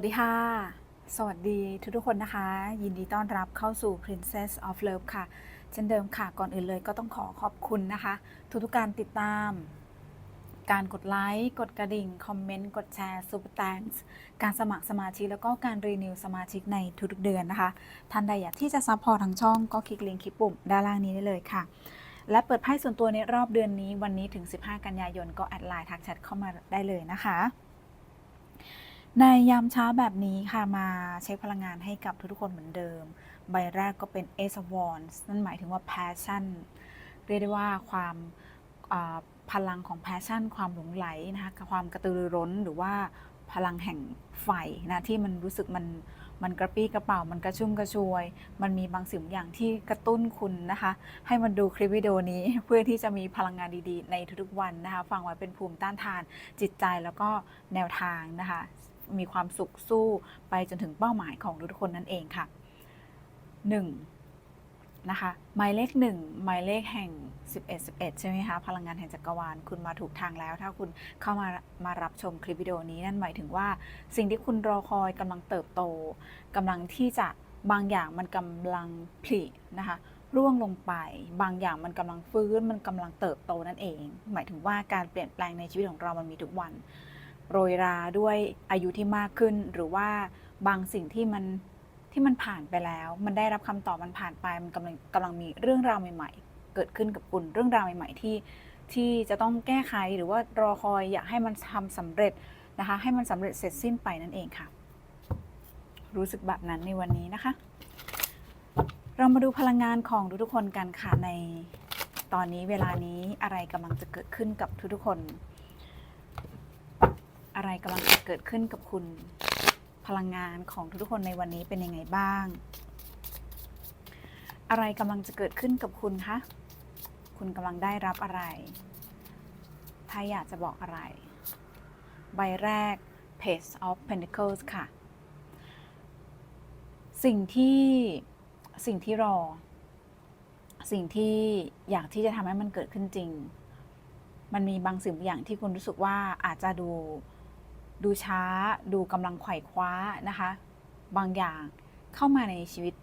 สวัสดีค่ะ สวัสดีทุกทุกคนนะคะ ยินดีต้อนรับเข้าสู่ Princess of Love ค่ะ เช่นเดิมค่ะ ก่อนอื่นเลยก็ต้องขอขอบคุณนะคะ ทุกๆการติดตาม การกดไลค์ กดกระดิ่ง คอมเมนต์ กดแชร์ซูเปอร์แตงการสมัครสมาชิก แล้วก็การรีนิวสมาชิกในทุกๆเดือนนะคะ ท่านใดอยากที่จะซัพพอร์ตทางช่องก็คลิกลิงก์คลิปปุ่มด้านล่างนี้ได้เลยค่ะ และเปิดไพ่ส่วนตัวในรอบเดือนนี้วันนี้ถึง 15 กันยายนก็แอดไลน์ทักแชทเข้ามาได้เลยนะคะ ในยามเช้าแบบนี้ค่ะมาเช็คพลังงานให้กับทุกๆคนเหมือนเดิม ใบแรกก็เป็น Ace of Wands นั่นหมายถึงว่า passion เรียกได้ว่าความพลังของ passion ความหลงไหลนะคะความกระตือรือร้นหรือว่าพลังแห่งไฟนะที่มันรู้สึกมันมันกระปี้กระเป๋า มันกระชุ่มกระชวย มันมีบางสิ่งบางอย่างที่กระตุ้นคุณนะคะ ให้มันดูคลิปวิดีโอนี้เพื่อที่จะมีพลังงานดีๆ ในทุกๆวันนะคะ ฟังไว้เป็นภูมิต้านทานจิตใจแล้วก็แนวทางนะคะ มีความสุขสู้ไปจนถึงเป้าหมายของทุกคนนั่นเองค่ะ 1. นะคะหมายเลข 1 หมายเลขแห่ง 11 11 ใช่ไหมคะ พลังงานแห่งจักรวาลคุณมาถูกทางแล้ว ถ้าคุณเข้ามามารับชมคลิปวิดีโอนี้นั่นหมายถึงว่า สิ่งที่คุณรอคอยกำลังเติบโตกำลังที่จะบางอย่างมันกำลังผลินะคะร่วงลงไป บางอย่างมันกำลังฟื้นมันกำลังเติบโตนั่นเอง หมายถึงว่าการเปลี่ยนแปลงในชีวิตของเรามันมีทุกวัน โรยราด้วยอายุที่มากขึ้น หรือว่าบางสิ่งที่มันที่มันผ่านไปแล้ว มันได้รับคำตอบมันผ่านไปมันกำลังกำลังมีเรื่องราวใหม่ ๆ เกิดขึ้นกับคุณเรื่องราวใหม่ ๆ ที่ที่จะต้องแก้ไขหรือว่ารอคอยอยากให้มันทำสำเร็จนะคะ ให้มันสำเร็จเสร็จสิ้นไปนั่นเองค่ะ รู้สึกแบบนั้นในวันนี้นะคะ เรามาดูพลังงานของทุกๆคนกันค่ะในตอนนี้เวลานี้อะไรกำลังจะเกิดขึ้นกับทุกๆคน อะไรกำลังจะเกิดขึ้นกับคุณพลังงานของทุกๆคนในวันนี้เป็นยังไงบ้าง อะไรกำลังจะเกิดขึ้นกับคุณคะคุณกำลังได้รับอะไร ถ้าอยากจะบอกอะไร ใบแรก Page of Pentacles ค่ะ สิ่งที่สิ่งที่รอ สิ่งที่อยากที่จะทำให้มันเกิดขึ้นจริง มันมีบางสิ่งบางอย่างที่คุณรู้สึกว่าอาจจะดู ดูช้า ดูกำลังไขว่คว้านะคะ บางอย่างเข้ามาในชีวิต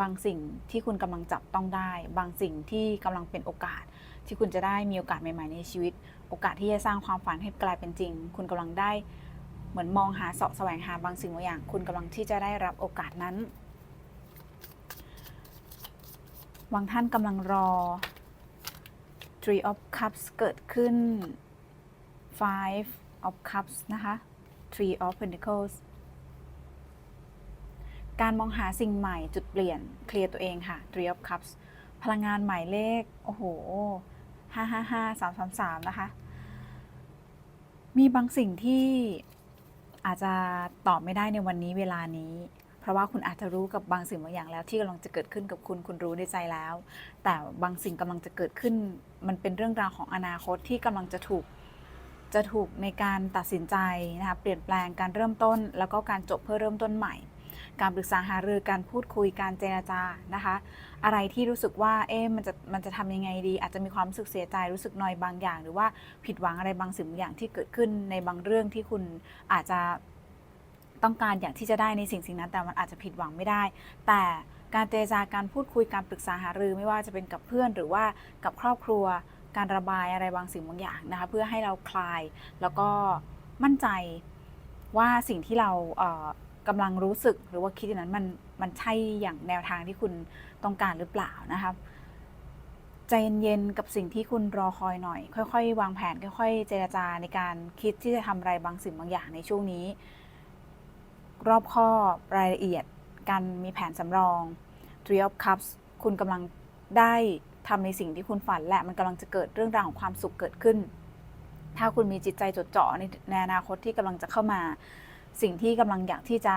บางสิ่งที่คุณกำลังจับต้องได้ บางสิ่งที่กำลังเป็นโอกาส ที่คุณจะได้มีโอกาสใหม่ๆในชีวิต โอกาสที่จะสร้างความฝันให้กลายเป็นจริง คุณกำลังได้เหมือนมองหาเสาะแสวงหาบางสิ่งบางอย่าง คุณกำลังที่จะได้รับโอกาสนั้นบางท่านกำลังรอ Three of Cups เกิดขึ้น Five of Cups นะคะ Three of Pentacles การมองหาสิ่งใหม่จุดเปลี่ยนเคลียร์ตัวเองค่ะ Three of Cups พลังงานหมายเลข โอ้โหห้าห้าห้าสามสามสามนะคะ มีบางสิ่งที่อาจจะตอบไม่ได้ในวันนี้เวลานี้ เพราะว่าคุณอาจจะรู้กับบางสิ่งบางอย่างแล้ว ที่กำลังจะเกิดขึ้นกับคุณคุณรู้ในใจแล้ว แต่บางสิ่งกำลังจะเกิดขึ้น มันเป็นเรื่องราวของอนาคตที่กำลังจะถูก จะถูกในการตัดสินใจนะคะเปลี่ยนแปลงการเริ่มต้น แล้วก็การจบเพื่อเริ่มต้นใหม่ การปรึกษาหารือการพูดคุยการเจรจานะคะ อะไรที่รู้สึกว่าเอ๊ะมันจะมันจะทำยังไงดี อาจจะมีความรู้สึกเสียใจรู้สึกนอยบางอย่าง หรือว่าผิดหวังอะไรบางสิ่งบางอย่างที่เกิดขึ้นในบางเรื่องที่คุณอาจจะต้องการอย่างที่จะได้ในสิ่งสิ่งนั้นแต่มันอาจจะผิดหวังไม่ได้ แต่การเจรจาการพูดคุยการปรึกษาหารือไม่ว่าจะเป็นกับเพื่อนหรือว่ากับครอบครัว การระบายอะไรบางสิ่งบางอย่างนะคะเพื่อให้เราคลายแล้วก็มั่นใจว่าสิ่งที่เราเอ่อกำลังรู้สึกหรือว่าคิดอย่างนั้นมันมันใช่อย่างแนวทางที่คุณต้องการหรือเปล่านะคะใจเย็นๆกับสิ่งที่คุณรอคอยหน่อย ค่อย ๆ วางแผนค่อย ๆ เจรจาในการคิดที่จะทำอะไรบางสิ่งบางอย่างในช่วงนี้ รอบคอรายละเอียดการมีแผนสำรอง Three of Cups คุณกำลังได้ ทำในสิ่งที่คุณฝันและมันกำลังจะเกิดเรื่องราวของความสุขเกิดขึ้น ถ้าคุณมีจิตใจจดจ่อในในอนาคตที่กำลังจะเข้ามา สิ่งที่กำลังอยากที่จะ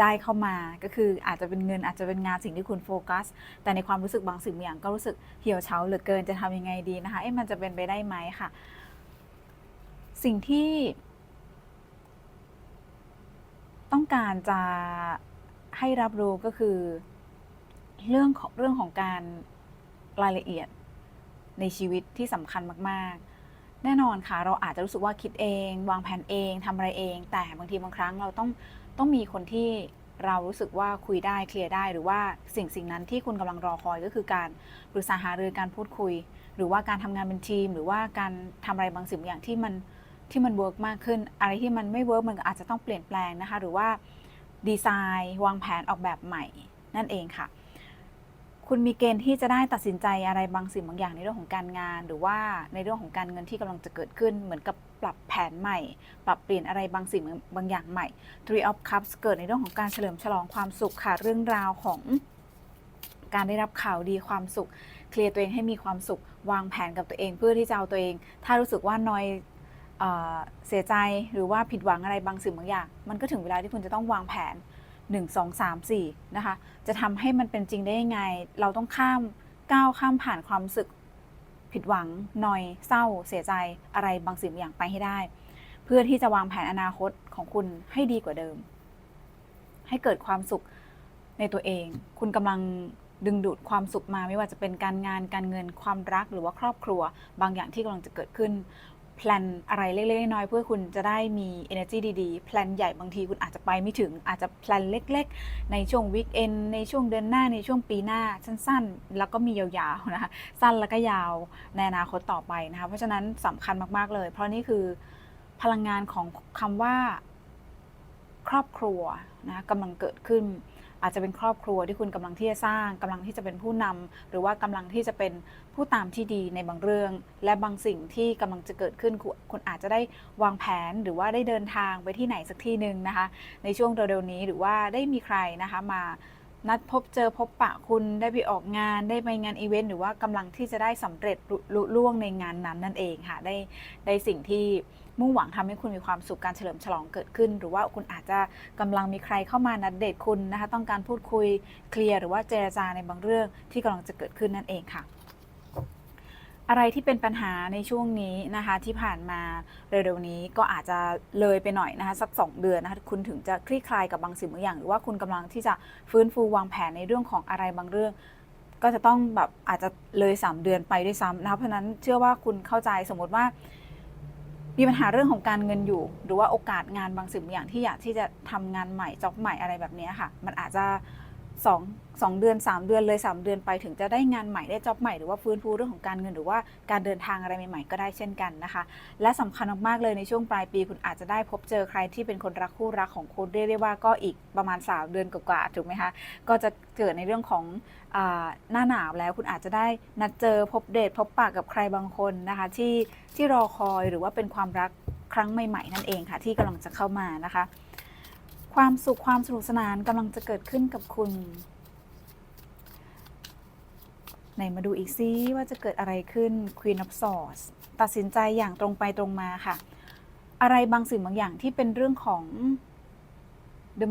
ได้เข้ามาก็คืออาจจะเป็นเงินอาจจะเป็นงานสิ่งที่คุณโฟกัส แต่ในความรู้สึกบางสิ่งบางอย่างก็รู้สึกเหี่ยวเฉาเหลือเกินจะทำยังไงดีนะคะเอ๊ะมันจะเป็นไปได้ไหมค่ะ สิ่งที่ ต้องการจะให้รับรู้ก็คือ เรื่องของเรื่องของการ รายละเอียดในชีวิตที่สำคัญมากๆ แน่นอนค่ะ เราอาจจะรู้สึกว่าคิดเอง วางแผนเองทำอะไรเอง แต่บางทีบางครั้งเราต้องต้องมีคนที่เรารู้สึกว่าคุยได้เคลียร์ได้หรือว่าสิ่งสิ่งนั้นที่คุณกำลังรอคอยก็คือการปรึกษาหารือการพูดคุย หรือว่าการทำงานเป็นทีม หรือว่าการทำอะไรบางสิ่งบางอย่างที่มันที่มันเวิร์กมากขึ้น อะไรที่มันไม่เวิร์กมันก็อาจจะต้องเปลี่ยนแปลงนะคะ หรือว่าดีไซน์ วางแผนออกแบบใหม่นั่นเองค่ะ คุณมีเกณฑ์ที่จะได้ตัดสินใจอะไรบางสิ่งบางอย่างในเรื่องของการงาน หรือว่าในเรื่องของการเงินที่กำลังจะเกิดขึ้น เหมือนกับปรับแผนใหม่ ปรับเปลี่ยนอะไรบางสิ่งบางอย่างใหม่ Three of Cups เกิดในเรื่องของการเฉลิมฉลองความสุขค่ะ เรื่องราวของการได้รับข่าวดีความสุข เคลียร์ตัวเองให้มีความสุข วางแผนกับตัวเองเพื่อที่จะเอาตัวเอง ถ้ารู้สึกว่านอยเอเสียใจหรือว่าผิดหวังอะไรบางสิ่งบางอย่าง มันก็ถึงเวลาที่คุณจะต้องวางแผน 1 2 3 4นะคะจะทำให้มันเป็นจริงได้ยังไง เราต้องข้ามก้าวข้ามผ่านความรู้สึกผิดหวังนอยเศร้า เสียใจอะไรบางสิ่งบางอย่างไปให้ได้ เพื่อที่จะวางแผนอนาคตของคุณให้ดีกว่าเดิม ให้เกิดความสุขในตัวเอง คุณกำลังดึงดูดความสุขมาไม่ว่าจะเป็นการงานการเงินความรักหรือว่าครอบครัว บางอย่างที่กำลังจะเกิดขึ้น แพลนอะไรเล็กๆน้อยๆเพื่อคุณจะได้มี energy ดีๆ แพลนใหญ่บางทีคุณอาจจะไปไม่ถึง อาจจะแพลนเล็ก ๆ ในช่วงวีคเอนในช่วงเดือนหน้าในช่วงปีหน้าสั้นๆ แล้วก็มียาวๆนะคะสั้นแล้วก็ยาวในอนาคตต่อไปนะคะเพราะฉะนั้นสำคัญมากๆเลย เพราะนี่คือพลังงานของคำว่าครอบครัวนะกำลังเกิดขึ้น อาจจะเป็นครอบครัวที่คุณกำลังที่จะสร้างกำลังที่จะเป็นผู้นำหรือว่ากำลังที่จะเป็นผู้ตามที่ดีในบางเรื่อง และบางสิ่งที่กำลังจะเกิดขึ้นคุณอาจจะได้วางแผนหรือว่าได้เดินทางไปที่ไหนสักที่หนึ่งนะคะ ในช่วงเร็วๆนี้หรือว่าได้มีใครนะคะมานัดพบเจอพบปะคุณได้ไปออกงานได้ไปงานอีเวนต์หรือว่ากำลังที่จะได้สำเร็จลุลุล่วงในงานนั้นนั่นเองค่ะได้ได้สิ่งที่ มุ่งหวังทำให้คุณมีความสุขการเฉลิมฉลองเกิดขึ้น หรือว่าคุณอาจจะกำลังมีใครเข้ามานัดเดทคุณนะคะต้องการพูดคุยเคลียร์หรือว่าเจรจาในบางเรื่องที่กำลังจะเกิดขึ้นนั่นเองค่ะอะไรที่เป็นปัญหาในช่วงนี้นะคะที่ผ่านมาเร็วๆนี้ก็อาจจะเลยไปหน่อยนะคะสัก 2 เดือนนะคะคุณถึงจะคลี่คลายกับบางสิ่งบางอย่าง หรือว่าคุณกำลังที่จะฟื้นฟูวางแผนในเรื่องของอะไรบางเรื่อง ก็จะต้องแบบอาจจะเลย 3 เดือนไปด้วยซ้ำนะคะเพราะนั้นเชื่อว่าคุณเข้าใจสมมติว่า มีปัญหาเรื่องของการเงินอยู่ หรือว่าโอกาสงานบางสิ่งบางอย่างที่อยากที่จะทำงานใหม่จ็อบใหม่อะไรแบบนี้ค่ะ มันอาจจะสองสองเดือน 3 เดือนเลย 3 เดือนไปถึงจะได้งานใหม่ได้จ็อบใหม่หรือว่าฟื้นฟูเรื่องของการเงินหรือว่าการเดินทางอะไรใหม่ๆก็ได้เช่นกันนะคะ และสำคัญมากๆเลยในช่วงปลายปี คุณอาจจะได้พบเจอใครที่เป็นคนรักคู่รักของคุณเรียกได้ว่าก็อีกประมาณ 3 เดือนกว่าๆถูกไหมคะก็จะเกิดในเรื่องของ หน้าหนาวแล้วคุณอาจจะได้นัดเจอพบเดทพบปะกับใครบางคนนะคะที่ที่รอคอยหรือว่าเป็นความรักครั้งใหม่ๆนั่นเองค่ะ ที่กำลังจะเข้ามานะคะ ความสุขความสนุกสนานกำลังจะเกิดขึ้นกับคุณไหนมาดูอีกซิว่าจะเกิดอะไรขึ้น Queen of Swords ตัดสินใจอย่างตรงไปตรงมาค่ะ อะไรบางสิ่งบางอย่างที่เป็นเรื่องของ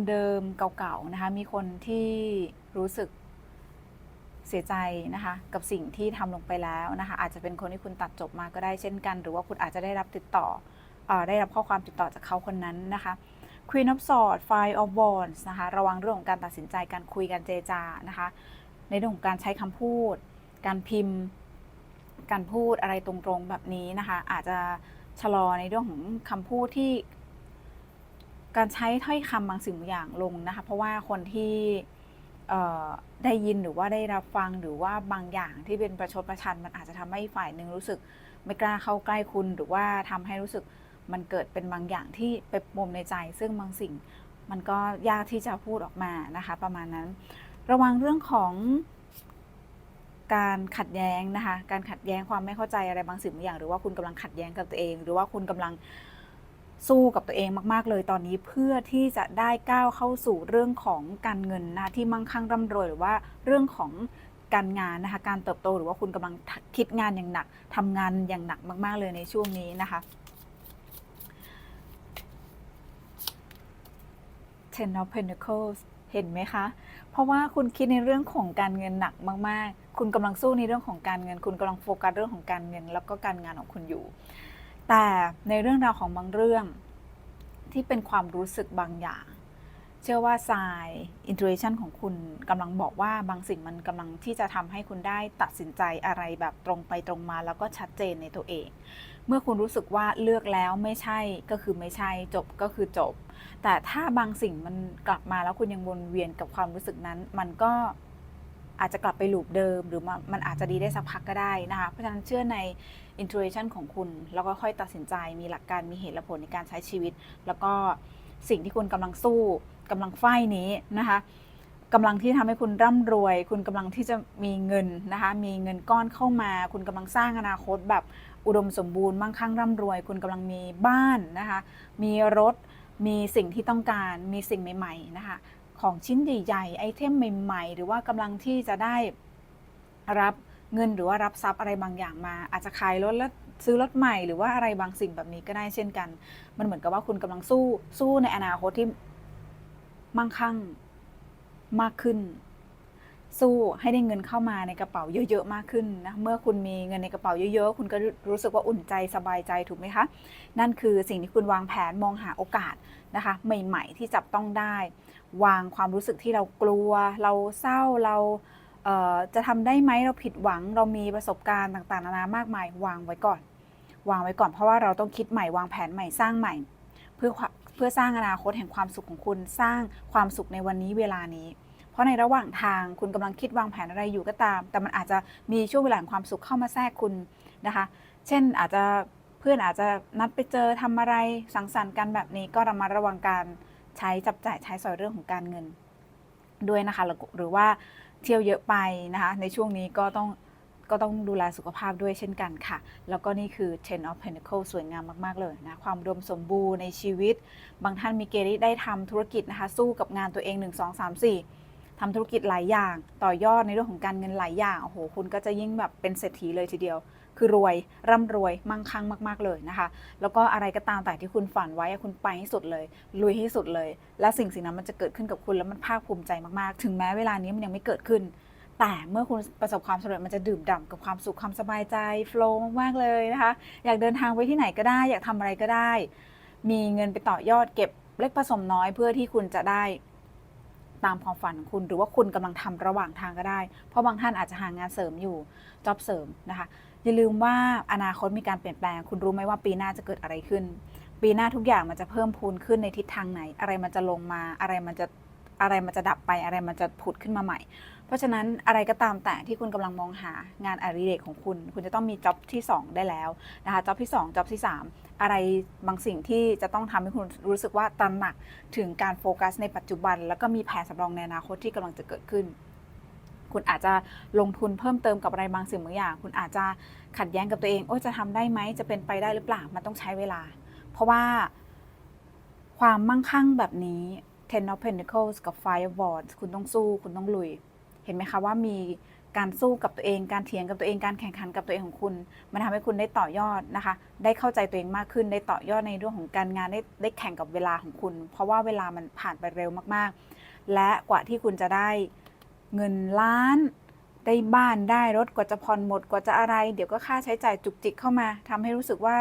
เดิมๆเก่าๆนะคะ มีคนที่รู้สึก เสียใจนะคะกับสิ่งที่ทำลงไปแล้วนะคะอาจจะเป็นคนที่คุณตัดจบมาก็ได้เช่นกัน หรือว่าคุณอาจจะได้รับติดต่ออได้รับข้อความติดต่อจากเขาคนนั้นนะคะ Queen of Swords Five of Wands นะคะระวังเรื่องของการตัดสินใจการคุยการเจจานะคะในเรื่องของการใช้คำพูด การพิมพ์ การพูดอะไรตรงๆแบบนี้นะคะ อาจจะชะลอในเรื่องของคำพูดที่ การใช้ถ้อยคำบางสิ่งบางอย่างลงนะคะ เพราะว่าคนที่ ได้ยินหรือว่าได้รับฟังหรือว่าบางอย่างที่เป็นประชดประชัน มันอาจจะทำให้ฝ่ายหนึ่งรู้สึก ไม่กล้าเข้าใกล้คุณหรือว่าทำให้รู้สึกมันเกิดเป็นบางอย่างที่ไปปมในใจ ซึ่งบางสิ่งมันก็ยากที่จะพูดออกมานะคะ ประมาณนั้น ระวังเรื่องของการขัดแย้งนะคะ การขัดแย้งความไม่เข้าใจอะไรบางสิ่งบางอย่าง หรือว่าคุณกำลังขัดแย้งกับตัวเอง หรือว่าคุณกำลัง สู้กับตัวเองมากๆเลยตอนนี้เพื่อที่จะได้ก้าวเข้าสู่เรื่องของการเงินนะที่มั่งคั่งร่ำรวยหรือว่าเรื่องของการงานนะคะการเติบโตหรือว่าคุณกำลังคิดงานอย่างหนักทำงานอย่างหนักมาก ๆ เลยในช่วงนี้นะคะ Ten of Pentacles เห็นไหมคะ เพราะว่าคุณคิดในเรื่องของการเงินหนักมาก ๆ คุณกำลังสู้ในเรื่องของการเงิน คุณกำลังโฟกัสเรื่องของการเงิน แล้วก็การงานของคุณอยู่ แต่ในเรื่องราวของบางเรื่องที่เป็นความรู้สึกบางอย่าง เชื่อว่า sign intuition ของคุณกำลังบอกว่าบางสิ่งมันกำลังที่จะทำให้คุณได้ตัดสินใจอะไรแบบตรงไปตรงมา แล้วก็ชัดเจนในตัวเอง เมื่อคุณรู้สึกว่าเลือกแล้วไม่ใช่ก็คือไม่ใช่จบก็คือจบ แต่ถ้าบางสิ่งมันกลับมาแล้วคุณยังวนเวียนกับความรู้สึกนั้น มันก็ อาจจะกลับไปลูปเดิม หรือมันมันอาจจะดีได้สักพักก็ได้นะคะ เพราะฉะนั้นเชื่อใน intuition ของคุณ แล้วก็ค่อยตัดสินใจมีหลักการมีเหตุและผลในการใช้ชีวิต แล้วก็สิ่งที่คุณกำลังสู้กำลังไฟนี้นะคะกำลังที่ทำให้คุณร่ำรวย คุณกำลังที่จะมีเงินนะคะ มีเงินก้อนเข้ามา คุณกำลังสร้างอนาคตแบบอุดมสมบูรณ์มั่งคั่งร่ำรวย คุณกำลังมีบ้านนะคะ มีรถ มีสิ่งที่ต้องการ มีสิ่งใหม่ ๆ นะคะ ของชิ้นใหญ่ๆไอเทมใหม่ๆ หรือว่ากำลังที่จะได้รับเงินหรือว่ารับทรัพย์อะไรบางอย่างมา อาจจะขายรถแล้วซื้อรถใหม่หรือว่าอะไรบางสิ่งแบบนี้ก็ได้เช่นกัน มันเหมือนกับว่าคุณกำลังสู้สู้ในอนาคตที่มั่งคั่งมากขึ้น สู้ให้ได้เงินเข้ามาในกระเป๋าเยอะๆมากขึ้นนะเมื่อคุณมีเงินในกระเป๋าเยอะๆ คุณก็รู้สึกว่าอุ่นใจสบายใจถูกไหมคะนั่นคือสิ่งที่คุณวางแผนมองหาโอกาสนะคะใหม่ๆที่จับต้องได้ วางความรู้สึกที่เรากลัว เราเศร้าเราเจะทำได้ไหมเราผิดหวังเรามีประสบการณ์ต่างๆนานามากมายวางไว้ก่อน วางไว้ก่อนเพราะว่าเราต้องคิดใหม่วางแผนใหม่สร้างใหม่ เพื่อเพื่อสร้างอนาคตแห่งความสุขของคุณสร้างความสุขในวันนี้เวลานี้ เพราะในระหว่างทางคุณกำลังคิดวางแผนอะไรอยู่ก็ตาม แต่มันอาจจะมีช่วงเวลาแห่งความสุขเข้ามาแทรกคุณนะคะ เช่นอาจจะเพื่อนอาจจะนัดไปเจอทำอะไรสังสรรค์กันแบบนี้ก็ระมัดระวังการใช้จับจ่ายใช้สอยเรื่องของการเงินด้วยนะคะหรือว่าเที่ยวเยอะไปนะคะ ในช่วงนี้ก็ต้องก็ต้องดูแลสุขภาพด้วยเช่นกันค่ะ แล้วก็นี่คือ Ten of Pentacles สวยงามมาก ๆ เลยนะ ความอุดมสมบูรณ์ในชีวิต บางท่านมีเกณฑ์ได้ทำธุรกิจนะคะ สู้กับงานตัวเอง 1 2 3 4 ทำธุรกิจหลายอย่าง ต่อยอดในเรื่องของการเงินหลายอย่างโอ้โหคุณก็จะยิ่งแบบเป็นเศรษฐีเลยทีเดียว คือรวยร่ำรวยมั่งคั่งมาก ๆเลยนะคะ แล้วก็อะไรก็ตามแต่ที่คุณฝันไว้คุณไปให้สุดเลยลุยให้สุดเลย และสิ่งสิ่งนั้นมันจะเกิดขึ้นกับคุณแล้วมันภาคภูมิใจมากๆ ถึงแม้เวลานี้มันยังไม่เกิดขึ้นแต่เมื่อคุณประสบความสำเร็จมันจะดื่มด่ำกับความสุขความสบายใจโฟล์มากๆเลยนะคะ อยากเดินทางไปที่ไหนก็ได้ อยากทำอะไรก็ได้ มีเงินไปต่อยอดเก็บเล็กผสมน้อยเพื่อที่คุณจะได้ ตามความฝันของคุณ หรือว่าคุณกำลังทำระหว่างทางก็ได้ เพราะบางท่านอาจจะหางานเสริมอยู่จ็อบเสริมนะคะอย่าลืมว่าอนาคตมีการเปลี่ยนแปลง คุณรู้ไหมว่าปีหน้าจะเกิดอะไรขึ้น ปีหน้าทุกอย่างมันจะเพิ่มพูนขึ้นในทิศทางไหน อะไรมันจะลงมาอะไรมันจะอะไรมันจะดับไปอะไรมันจะผุดขึ้นมาใหม่ เพราะฉะนั้นอะไรก็ตามแต่ที่คุณกำลังมองหางานอดิเรกของคุณ คุณจะต้องมีจ็อบที่ 2 ได้แล้วนะคะจ็อบที่ 2จ็อบที่ 3 อะไรบางสิ่งที่จะต้องทำให้คุณรู้สึกว่าตระหนักถึงการโฟกัสในปัจจุบัน แล้วก็มีแผนสำรองในอนาคตที่กำลังจะเกิดขึ้น คุณอาจจะลงทุนเพิ่มเติมกับอะไรบางสิ่งบางอย่าง คุณอาจจะขัดแย้งกับตัวเอง โอ้จะทำได้ไหมจะเป็นไปได้หรือเปล่ามันต้องใช้เวลา เพราะว่าความมั่งคั่งแบบนี้ Ten of Pentacles กับ Five of Wands คุณต้องสู้ คุณต้องลุย เห็นไหมคะว่ามีการสู้กับตัวเอง การเถียงกับตัวเอง การแข่งขันกับตัวเองของคุณ มันทำให้คุณได้ต่อยอดนะคะ ได้เข้าใจตัวเองมากขึ้น ได้ต่อยอดในเรื่องของการงาน ได้ได้แข่งกับเวลาของคุณ เพราะว่าเวลามันผ่านไปเร็วมากๆ และกว่าที่คุณจะได้เงินล้าน ได้บ้านได้รถ กว่าจะผ่อนหมด กว่าจะอะไร เดี๋ยวก็ค่าใช้จ่ายจุกจิกเข้ามาทำให้รู้สึกว่า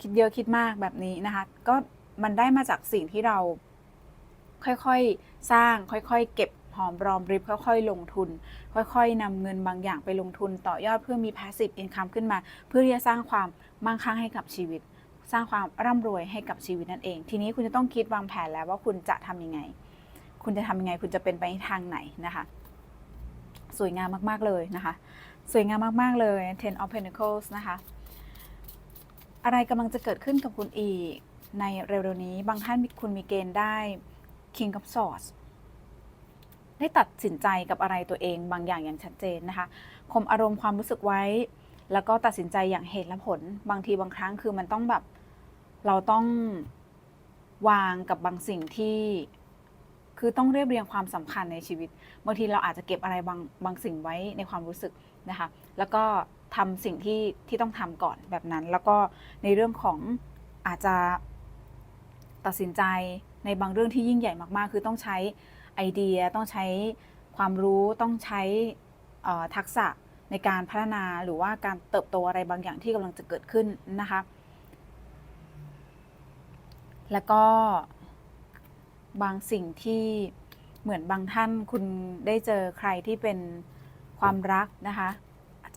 คิดเยอะคิดมากแบบนี้นะคะ ก็มันได้มาจากสิ่งที่เราค่อยๆ สร้าง ค่อยๆ เก็บ หอมรอมริบค่อยๆ ลงทุน ค่อยๆนำเงินบางอย่างไปลงทุน ต่อยอดเพื่อมี passive income ขึ้นมา เพื่อที่จะสร้างความมั่งคั่งให้กับชีวิต สร้างความร่ำรวยให้กับชีวิตนั่นเอง ทีนี้คุณจะต้องคิดวางแผนแล้วว่าคุณจะทำยังไง คุณจะทำยังไง คุณจะเป็นไปทางไหนนะคะ สวยงามมากๆเลยนะคะ สวยงามมากๆเลย Ten of Pentacles นะคะอะไรกำลังจะเกิดขึ้นกับคุณอีกในเร็วๆนี้ บางท่านคุณมีเกณฑ์ได้ King of Swords ได้ตัดสินใจกับอะไรตัวเองบางอย่างอย่างชัดเจนนะคะข่มอารมณ์ความรู้สึกไว้ แล้วก็ตัดสินใจอย่างเหตุและผล บางทีบางครั้งคือมันต้องแบบเราต้องวางกับบางสิ่งที่คือต้องเรียบเรียงความสำคัญในชีวิต บางทีเราอาจจะเก็บอะไรบางบางสิ่งไว้ในความรู้สึกนะคะ แล้วก็ทำสิ่งที่ที่ต้องทำก่อนแบบนั้น แล้วก็ในเรื่องของอาจจะตัดสินใจในบางเรื่องที่ยิ่งใหญ่มากๆ คือต้องใช้ ไอเดียต้องใช้ความรู้ต้องใช้ทักษะในการพัฒนาหรือว่าการเติบโตอะไรบางอย่างที่กำลังจะเกิดขึ้นนะคะ แล้วก็บางสิ่งที่เหมือนบางท่านคุณได้เจอใครที่เป็นความรักนะคะ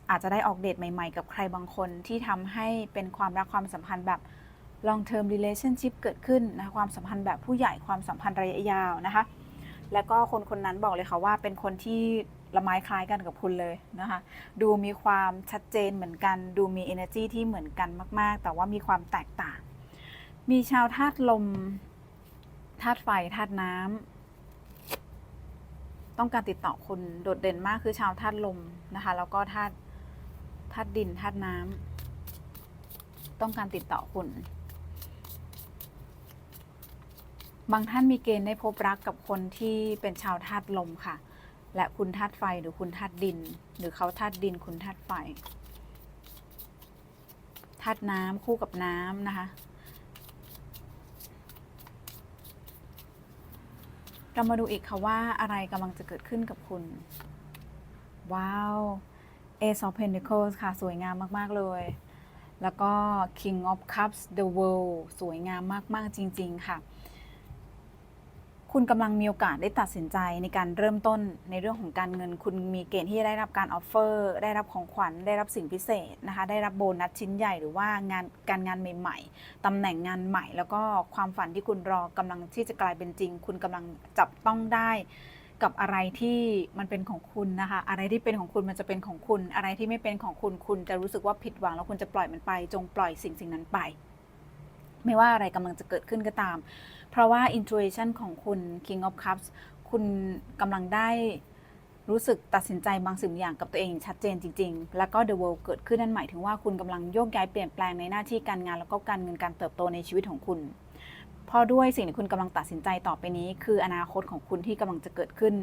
อาจจะได้ออกเดทใหม่ๆ กับใครบางคนที่ทำให้เป็นความรักความสัมพันธ์แบบ long term relationship เกิดขึ้นนะคะความสัมพันธ์แบบผู้ใหญ่ความสัมพันธ์ระยะยาวนะคะ แล้วก็คนคนนั้นบอกเลยค่ะว่าเป็นคนที่ละไม้คล้ายกันกับคุณเลยนะคะ ดูมีความชัดเจนเหมือนกัน ดูมี energy ที่เหมือนกันมาก ๆ แต่ว่ามีความแตกต่าง มีชาวธาตุลมธาตุไฟธาตุน้ำต้องการติดต่อคุณโดดเด่นมากคือชาวธาตุลมนะคะ แล้วก็ธาตุธาตุดินธาตุน้ำต้องการติดต่อคุณ บางท่านมีเกณฑ์ได้พบรักกับคนที่เป็นชาวธาตุลมค่ะ และคุณธาตุไฟหรือคุณธาตุดิน หรือเขาธาตุดินคุณธาตุไฟธาตุน้ำคู่กับน้ำนะคะ เรามาดูอีกค่ะว่าอะไรกำลังจะเกิดขึ้นกับคุณ ว้าว Ace of Pentacles ค่ะ สวยงามมาก ๆ เลย แล้วก็ King of Cups the World สวยงามมาก ๆ จริง ๆ ค่ะ คุณกำลังมีโอกาสได้ตัดสินใจในการเริ่มต้นในเรื่องของการเงิน คุณมีเกณฑ์ที่จะได้รับการออฟเฟอร์ได้รับของขวัญได้รับสิ่งพิเศษนะคะ ได้รับโบนัสชิ้นใหญ่หรือว่างานการงานใหม่ ๆตำแหน่งงานใหม่ แล้วก็ความฝันที่คุณรอกำลังที่จะกลายเป็นจริง คุณกำลังจับต้องได้กับอะไรที่มันเป็นของคุณนะคะ อะไรที่เป็นของคุณมันจะเป็นของคุณ อะไรที่ไม่เป็นของคุณคุณจะรู้สึกว่าผิดหวังแล้วคุณจะปล่อยมันไป จงปล่อยสิ่งสิ่งนั้นไป ไม่ว่าอะไรกำลังจะเกิดขึ้นก็ตาม เพราะว่า intuition ของคุณ King of Cups คุณกำลังได้รู้สึกตัดสินใจบางสิ่งอย่างกับตัวเองชัดเจนจริง ๆ แล้วก็ The World เกิดขึ้นนั่นหมายถึงว่าคุณกำลังโยกย้ายเปลี่ยนแปลงในหน้าที่การงาน แล้วก็การเงินการเติบโตในชีวิตของคุณพราะด้วยสิ่งที่คุณกำลังตัดสินใจต่อไปนี้ คืออนาคตของคุณที่กำลังจะเกิดขึ้น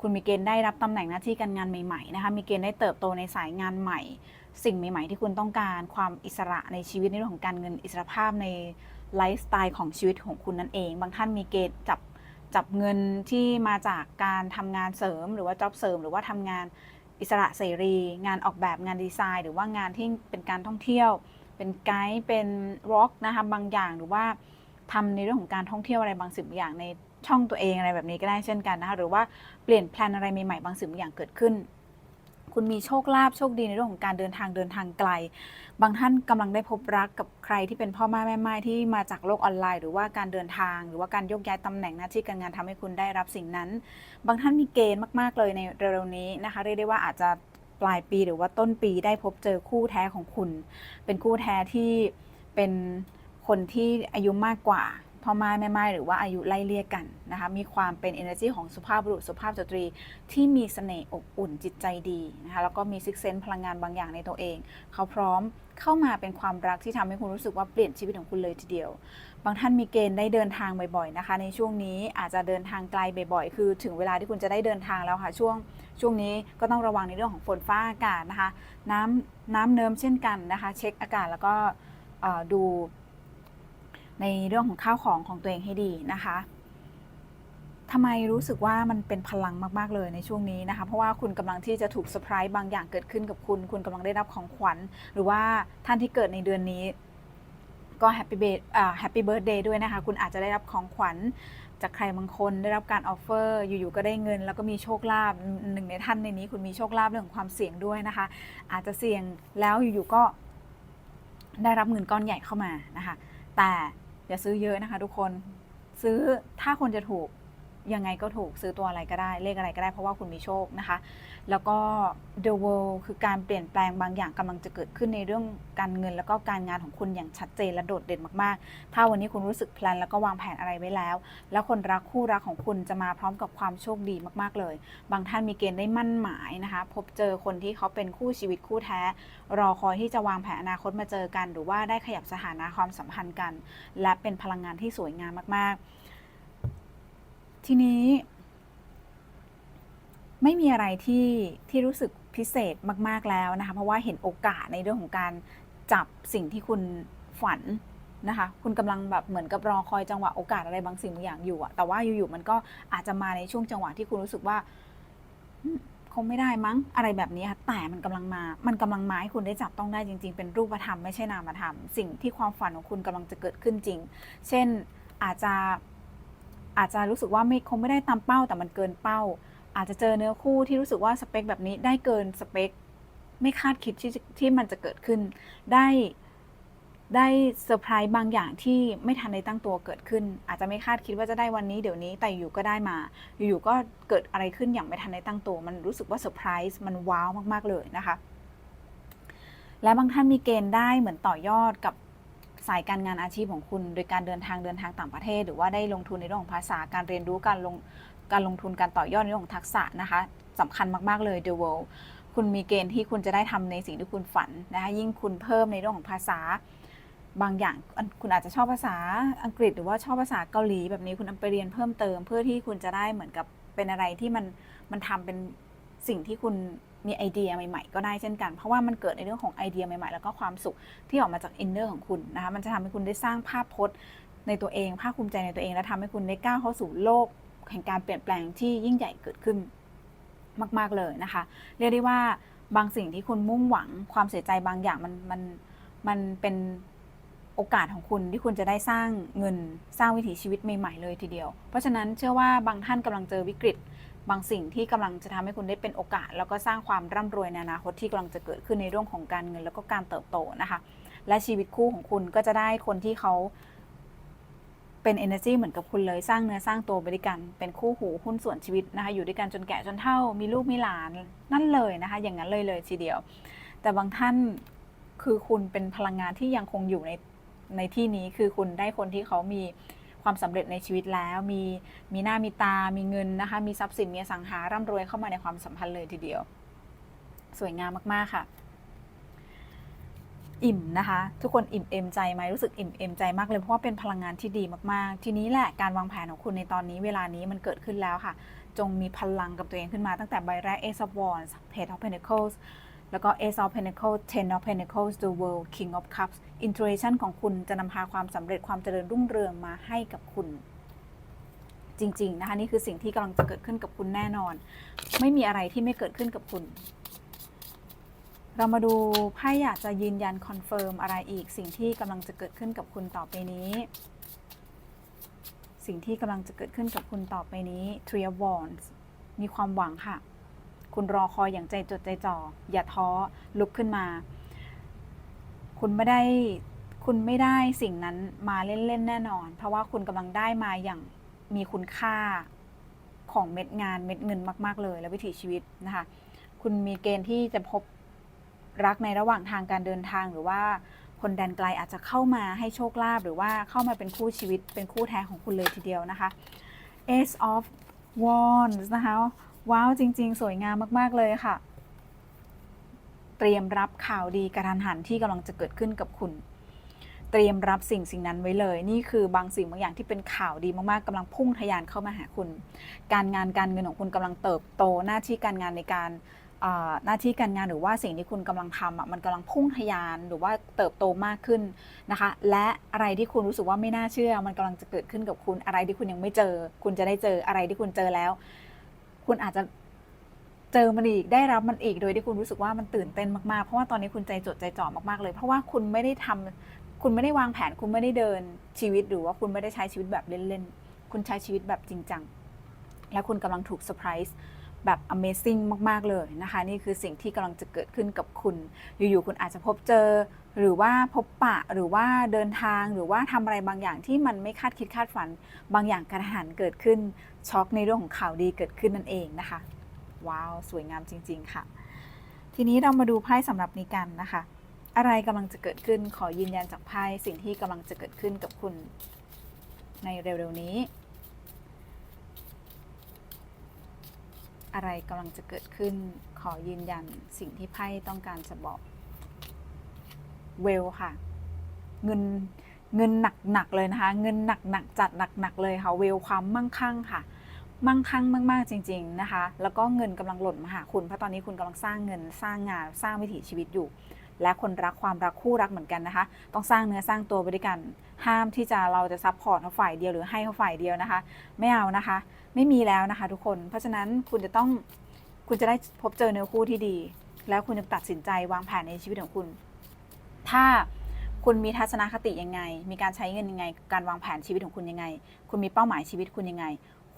คุณมีเกณฑ์ได้รับตำแหน่งหน้าที่การงานใหม่ๆนะคะ มีเกณฑ์ได้เติบโตในสายงานใหม่ สิ่งใหม่ ๆ ที่คุณต้องการ ความอิสระในชีวิตในเรื่องของการเงินอิสรภาพใน ไลฟ์สไตล์ของชีวิตของคุณนั่นเอง บางท่านมีเกณฑ์จับจับเงินที่มาจากการทำงานเสริมหรือว่าจ็อบเสริม หรือว่าทำงานอิสระเสรี งานออกแบบงานดีไซน์ หรือว่างานที่เป็นการท่องเที่ยว เป็นไกด์เป็นร็อกนะคะบางอย่างหรือว่าทำในเรื่องของการท่องเที่ยวอะไรบางสิ่งบางอย่างในช่องตัวเองอะไรแบบนี้ก็ได้เช่นกันนะคะหรือว่าเปลี่ยนแพลนอะไรใหม่ๆบางสิ่งบางอย่างเกิดขึ้น คุณมีโชคลาภโชคดีในเรื่องของการเดินทางเดินทางไกล บางท่านกำลังได้พบรักกับใครที่เป็นพ่อแม่แม่ไม้ที่มาจากโลกออนไลน์ หรือว่าการเดินทาง หรือว่าการยกย้ายตำแหน่งหน้าที่การงานทำให้คุณได้รับสิ่งนั้น บางท่านมีเกณฑ์มาก ๆ เลยในเร็วๆนี้นะคะเรียกได้ว่าอาจจะปลายปีหรือว่าต้นปีได้พบเจอคู่แท้ของคุณ เป็นคู่แท้ที่เป็นคนที่อายุมากกว่า พ่อไม้แม่ไม้หรือว่าอายุไล่เลี่ยกันนะคะมีความเป็น energy ของสุภาพบุรุษสุภาพสตรี ที่มีเสน่ห์อบอุ่นจิตใจดีนะคะแล้วก็มีซิกเซนพลังงานบางอย่างในตัวเอง เขาพร้อมเข้ามาเป็นความรักที่ทำให้คุณรู้สึกว่าเปลี่ยนชีวิตของคุณเลยทีเดียว บางท่านมีเกณฑ์ได้เดินทางบ่อยๆนะคะ ในช่วงนี้อาจจะเดินทางไกลบ่อยๆ คือถึงเวลาที่คุณจะได้เดินทางแล้วค่ะช่วงช่วงนี้ก็ต้องระวังในเรื่องของฝนฟ้าอากาศนะคะ น้ำน้ำเนิมเช่นกันนะคะ เช็คอากาศแล้วก็ดู ในเรื่องของข้าวของของตัวเองให้ดีนะคะทำไมรู้สึกว่ามันเป็นพลังมาก ๆ เลยในช่วงนี้นะคะ เพราะว่าคุณกำลังที่จะถูกเซอร์ไพรส์บางอย่างเกิดขึ้นกับคุณ คุณกำลังได้รับของขวัญ หรือว่าท่านที่เกิดในเดือนนี้ ก็แฮปปี้เบย์แฮปปี้เบิร์ดเดย์ด้วยนะคะ คุณอาจจะได้รับของขวัญ จากใครบางคนได้รับการออฟเฟอร์อยู่ๆก็ได้เงิน แล้วก็มีโชคลาภหนึ่งในท่านในนี้ คุณมีโชคลาภเรื่องความเสี่ยงด้วยนะคะ อาจจะเสี่ยงแล้วอยู่ๆก็ได้รับเงินก้อนใหญ่เข้ามานะคะ แต่ อย่าซื้อเยอะนะคะ ทุกคนซื้อถ้าคนจะถูก ยังไงก็ถูกซื้อตัวอะไรก็ได้เลขอะไรก็ได้เพราะว่าคุณมีโชคนะคะ แล้วก็ the world คือการเปลี่ยนแปลงบางอย่างกำลังจะเกิดขึ้นในเรื่องการเงิน แล้วก็การงานของคุณอย่างชัดเจนและโดดเด่นมากๆ ถ้าวันนี้คุณรู้สึกแพลนแล้วก็วางแผนอะไรไว้แล้ว แล้วคนรักคู่รักของคุณจะมาพร้อมกับความโชคดีมากๆเลย บางท่านมีเกณฑ์ได้มั่นหมายนะคะ พบเจอคนที่เขาเป็นคู่ชีวิตคู่แท้ รอคอยที่จะวางแผนอนาคตมาเจอกัน หรือว่าได้ขยับสถานะความสัมพันธ์กัน และเป็นพลังงานที่สวยงามมากๆ ทีนี้ ไม่มีอะไรที่ที่รู้สึกพิเศษมาก ๆแล้วนะคะ เพราะว่าเห็นโอกาสในเรื่องของการจับสิ่งที่คุณฝันนะคะ คุณกำลังแบบเหมือนกับรอคอยจังหวะโอกาสอะไรบางสิ่งบางอย่างอยู่อะแต่ว่าอยู่ๆมันก็อาจจะมาในช่วงจังหวะที่คุณรู้สึกว่าคงไม่ได้มั้งอะไรแบบนี้ค่ะแต่มันกำลังมา มันกำลังมาให้คุณได้จับต้องได้จริง ๆ เป็นรูปธรรมไม่ใช่นามธรรม สิ่งที่ความฝันของคุณกำลังจะเกิดขึ้นจริง เช่นอาจจะ อาจจะรู้สึกว่าไม่คงไม่ได้ตามเป้าแต่มันเกินเป้า อาจจะเจอเนื้อคู่ที่รู้สึกว่าสเปคแบบนี้ได้เกินสเปค ไม่คาดคิดที่ที่มันจะเกิดขึ้น ได้ได้เซอร์ไพรส์บางอย่างที่ไม่ทันในตั้งตัวเกิดขึ้น อาจจะไม่คาดคิดว่าจะได้วันนี้เดี๋ยวนี้แต่อยู่ก็ได้มา อยู่ๆก็เกิดอะไรขึ้นอย่างไม่ทันในตั้งตัว มันรู้สึกว่าเซอร์ไพรส์มันว้าวมากๆเลยนะคะและบางท่านมีเกณฑ์ได้เหมือนต่อยอดกับ สายการงานอาชีพของคุณ โดยการเดินทางเดินทางต่างประเทศ หรือว่าได้ลงทุนในเรื่องของภาษาการเรียนรู้การลงการลงทุนการต่อยอดในเรื่องของทักษะนะคะสำคัญมาก ๆ เลย The World คุณมีเกณฑ์ที่คุณจะได้ทำในสิ่งที่คุณฝันนะคะยิ่งคุณเพิ่มในเรื่องของภาษา บางอย่างคุณอาจจะชอบภาษาอังกฤษ หรือว่าชอบภาษาเกาหลี แบบนี้คุณเอาไปเรียนเพิ่มเติม เพื่อที่คุณจะได้เหมือนกับเป็นอะไรที่มันมันทำเป็นสิ่งที่คุณ มีไอเดียใหม่ๆ ก็ได้เช่นกัน เพราะว่ามันเกิดในเรื่องของไอเดียใหม่ๆ แล้วก็ความสุขที่ออกมาจากอินเนอร์ของคุณนะคะมันจะทำให้คุณได้สร้างภาพพจน์ในตัวเอง ภาคภูมิใจในตัวเอง และทำให้คุณได้ก้าวเข้าสู่โลกแห่งการเปลี่ยนแปลงที่ยิ่งใหญ่เกิดขึ้นมาก ๆเลยนะคะ เรียกได้ว่าบางสิ่งที่คุณมุ่งหวังความเสียใจบางอย่างมันมันมันเป็นโอกาสของคุณที่คุณจะได้สร้างเงินสร้างวิถีชีวิตใหม่ๆเลยทีเดียว เพราะฉะนั้นเชื่อว่าบางท่านกำลังเจอวิกฤต บางสิ่งที่กำลังจะทำให้คุณได้เป็นโอกาส แล้วก็สร้างความร่ำรวยในอนาคตที่กำลังจะเกิดขึ้นในเรื่องของการเงิน แล้วก็การเติบโตนะคะ และชีวิตคู่ของคุณก็จะได้คนที่เขาเป็น energy เหมือนกับคุณเลยสร้างเนื้อสร้างตัวไปด้วยกัน เป็นคู่หูหุ้นส่วนชีวิตนะคะ อยู่ด้วยกันจนแก่จนเฒ่ามีลูกมีหลานนั่นเลยนะคะ อย่างนั้นเลยเลยทีเดียว แต่บางท่านคือคุณเป็นพลังงานที่ยังคงอยู่ในในที่นี้คือคุณได้คนที่เขามี ความสำเร็จในชีวิตแล้ว มีมีหน้ามีตา มีเงินนะคะ มีทรัพย์สินมีสังหาร่ำรวยเข้ามาในความสัมพันธ์เลยทีเดียว สวยงามมากๆค่ะ อิ่มนะคะ ทุกคนอิ่มเอมใจไหมรู้สึกอิ่มเอมใจมากเลยเพราะว่าเป็นพลังงานที่ดีมากๆ ทีนี้แหละการวางแผนของคุณในตอนนี้เวลานี้มันเกิดขึ้นแล้วค่ะ จงมีพลังกับตัวเองขึ้นมาตั้งแต่ใบแรก Ace of Wands Page of Pentacles แล้วก็ Ace of Pentacles Ten of Pentacles The World King of Cups Intuition ของคุณจะนำพาความสำเร็จความเจริญรุ่งเรืองมาให้กับคุณจริงๆนะคะนี่คือสิ่งที่กำลังจะเกิดขึ้นกับคุณแน่นอน ไม่มีอะไรที่ไม่เกิดขึ้นกับคุณ เรามาดูไพ่อยากจะยืนยันคอนเฟิร์มอะไรอีก สิ่งที่กำลังจะเกิดขึ้นกับคุณต่อไปนี้ สิ่งที่กำลังจะเกิดขึ้นกับคุณต่อไปนี้ Three of Wands มีความหวังค่ะ คุณรอคอยอย่างใจจดใจจ่อ อย่าท้อ ลุกขึ้นมา คุณไม่ได้ คุณไม่ได้สิ่งนั้นมาเล่นๆแน่นอน เพราะว่าคุณกำลังได้มาอย่างมีคุณค่าของเม็ดงานเม็ดเงินมาก ๆ เลย และวิถีชีวิตนะคะ คุณมีเกณฑ์ที่จะพบรักในระหว่างทางการเดินทางหรือว่าคนแดนไกลอาจจะเข้ามาให้โชคลาภหรือว่าเข้ามาเป็นคู่ชีวิตเป็นคู่แท้ของคุณเลยทีเดียวนะคะ Ace of Wands นะคะ ว้าวจริง ๆ สวยงามมากๆเลยค่ะ เตรียมรับข่าวดีกระทันหันที่กำลังจะเกิดขึ้นกับคุณ เตรียมรับสิ่งสิ่งนั้นไว้เลย นี่คือบางสิ่งบางอย่างที่เป็นข่าวดีมากๆกำลังพุ่งทะยานเข้ามาหาคุณ การงานการเงินของคุณกำลังเติบโตหน้าที่การงานในการหน้าที่การงานหรือว่าสิ่งที่คุณกำลังทำมันกำลังพุ่งทะยานหรือว่าเติบโตมากขึ้นนะคะ และอะไรที่คุณรู้สึกว่าไม่น่าเชื่อ มันกำลังจะเกิดขึ้นกับคุณอะไรที่คุณยังไม่เจอ คุณจะได้เจออะไรที่คุณเจอแล้ว คุณอาจจะเจอมันอีกได้รับมันอีกโดยที่คุณรู้สึกว่ามันตื่นเต้นมากๆ เพราะว่าตอนนี้คุณใจจดใจจ่อมากๆเลย เพราะว่าคุณไม่ได้ทำคุณไม่ได้วางแผนคุณไม่ได้เดินชีวิตหรือว่าคุณไม่ได้ใช้ชีวิตแบบเล่นๆ คุณใช้ชีวิตแบบจริงจัง และคุณกำลังถูกเซอร์ไพรส์แบบ Amazing มาก ๆ เลยนะคะ นี่คือสิ่งที่กำลังจะเกิดขึ้นกับคุณ อยู่ ๆ คุณอาจจะพบเจอ หรือว่าพบปะหรือว่าเดินทางหรือว่าทำอะไรบางอย่างที่มันไม่คาดคิดคาดฝัน บางอย่างกระหันเกิดขึ้นช็อกในเรื่องของข่าวดีเกิดขึ้นนั่นเองนะคะ ว้าวสวยงามจริง ๆ ค่ะ ทีนี้เรามาดูไพ่สำหรับนี้กันนะคะ อะไรกำลังจะเกิดขึ้นขอยืนยันจากไพ่สิ่งที่กำลังจะเกิดขึ้นกับคุณในเร็วๆนี้ อะไรกำลังจะเกิดขึ้น ขอยืนยันสิ่งที่ไพ่ต้องการจะบอก เวลค่ะ เงินเงินหนักๆเลยนะคะ เงินหนักๆจัดหนักๆเลยค่ะเวลความมั่งคั่งค่ะ มั่งคั่งมากๆจริง ๆนะคะ แล้วก็เงินกำลังหล่นมาหาคุณเพราะตอนนี้คุณกำลังสร้างเงินสร้างงานสร้างวิถีชีวิตอยู่ และคนรักความรักคู่รักเหมือนกันนะคะ ต้องสร้างเนื้อสร้างตัวไปด้วยกัน ห้ามที่จะเราจะซัพพอร์ตเขาฝ่ายเดียวหรือให้เขาฝ่ายเดียวนะคะ ไม่เอานะคะ ไม่มีแล้วนะคะ ทุกคนเพราะฉะนั้นคุณจะต้องคุณจะได้พบเจอเนื้อคู่ที่ดี แล้วคุณจะตัดสินใจวางแผนในชีวิตของคุณ ถ้าคุณมีทัศนคติยังไง มีการใช้เงินยังไง การวางแผนชีวิตของคุณยังไง คุณมีเป้าหมายชีวิตคุณยังไง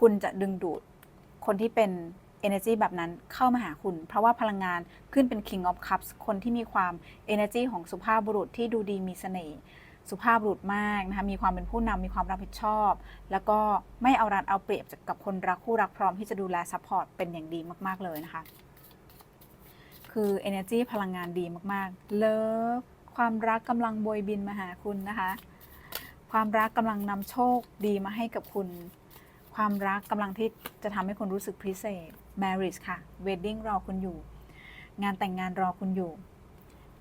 คุณจะดึงดูดคนที่เป็น energy แบบนั้นเข้ามาหาคุณ เพราะว่าพลังงานขึ้นเป็น king of cups คนที่มีความ energy ของสุภาพบุรุษที่ดูดีมีเสน่ห์สุภาพบุรุษมากนะคะมีความเป็นผู้นำมีความรับผิดชอบ แล้วก็ไม่เอารัดเอาเปรียบกับคนรักคู่รักพร้อมที่จะดูแลซัพพอร์ตเป็นอย่างดีมาก ๆ เลยนะคะ คือ energy พลังงานดีมาก ๆ เลิฟ ความรักกำลังโบยบินมาหาคุณนะคะ ความรักกำลังนำโชคดีมาให้กับคุณ ความรักกำลังที่จะทำให้คุณรู้สึกพิเศษ marriage ค่ะ wedding รอคุณอยู่ งานแต่งงานรอคุณอยู่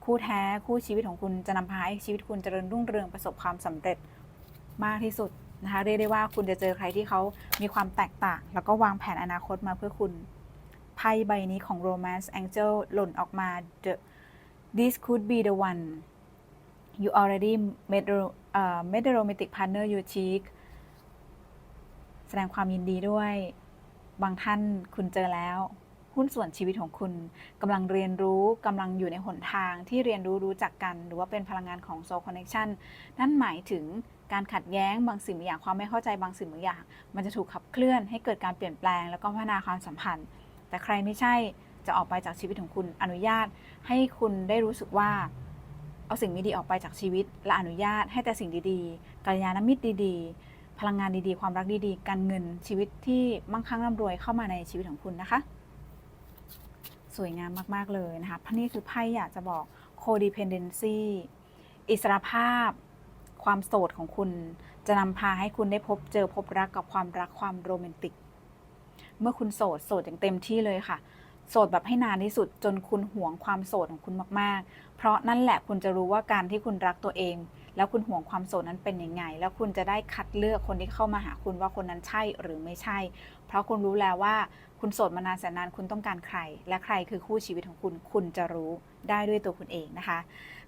คู่แท้คู่ชีวิตของคุณจะนำพาให้ชีวิตคุณเจริญรุ่งเรืองประสบความสำเร็จมากที่สุดนะคะเรียกได้ว่าคุณจะเจอใครที่เขามีความแตกต่าง แล้วก็วางแผนอนาคตมาเพื่อคุณไพ่ใบนี้ของ Romance Angel หล่นออกมา the this could be the one you already made a uh, made a romantic partner you cheek แสดงความยินดีด้วย บางท่านคุณเจอแล้ว หุ้นส่วนชีวิตของคุณกำลังเรียนรู้กำลังอยู่ในหนทางที่เรียนรู้รู้จักกัน หรือว่าเป็นพลังงานของ Soul Connection นั่นหมายถึงการขัดแย้งบางสิ่งบางอย่างความไม่เข้าใจบางสิ่งบางอย่าง มันจะถูกขับเคลื่อนให้เกิดการเปลี่ยนแปลง แล้วก็พัฒนาความสัมพันธ์ แต่ใครไม่ใช่ จะออกไปจากชีวิตของคุณอนุญาต ให้คุณได้รู้สึกว่า เอาสิ่งไม่ดีออกไปจากชีวิต และอนุญาตให้แต่สิ่งดีๆกัลยาณมิตรดีๆ พลังงานดีๆ ความรักดีๆ การเงินชีวิตที่มั่งคั่งร่ำรวยเข้ามาในชีวิตของคุณนะคะ สวยงามมากๆเลยนะคะเพราะนี่คือไพ่อยากจะบอก codependency อิสรภาพ ความโสดของคุณจะนำพาให้คุณได้พบเจอพบรักกับความรักความโรแมนติก เมื่อคุณโสด โสดอย่างเต็มที่เลยค่ะ โสดแบบให้นานที่สุดจนคุณหวงความโสดของคุณมากๆ เพราะนั่นแหละคุณจะรู้ว่าการที่คุณรักตัวเอง แล้วคุณหวงความโสดนั้นเป็นยังไง แล้วคุณจะได้คัดเลือกคนที่เข้ามาหาคุณว่าคนนั้นใช่หรือไม่ใช่ เพราะคุณรู้แล้วว่าคุณโสดมานานแสนนานคุณต้องการใคร และใครคือคู่ชีวิตของคุณ คุณจะรู้ได้ด้วยตัวคุณเองนะคะ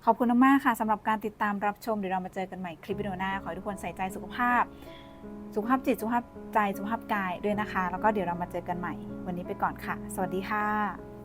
ขอบคุณมากๆค่ะสำหรับการติดตามรับชมเดี๋ยวเรามาเจอกันใหม่คลิปวิดีโอหน้าขอให้ทุกคนใส่ใจสุขภาพ สุขภาพจิตสุขภาพใจสุขภาพกายด้วยนะคะ แล้วก็เดี๋ยวเรามาเจอกันใหม่ วันนี้ไปก่อนค่ะ สวัสดีค่ะ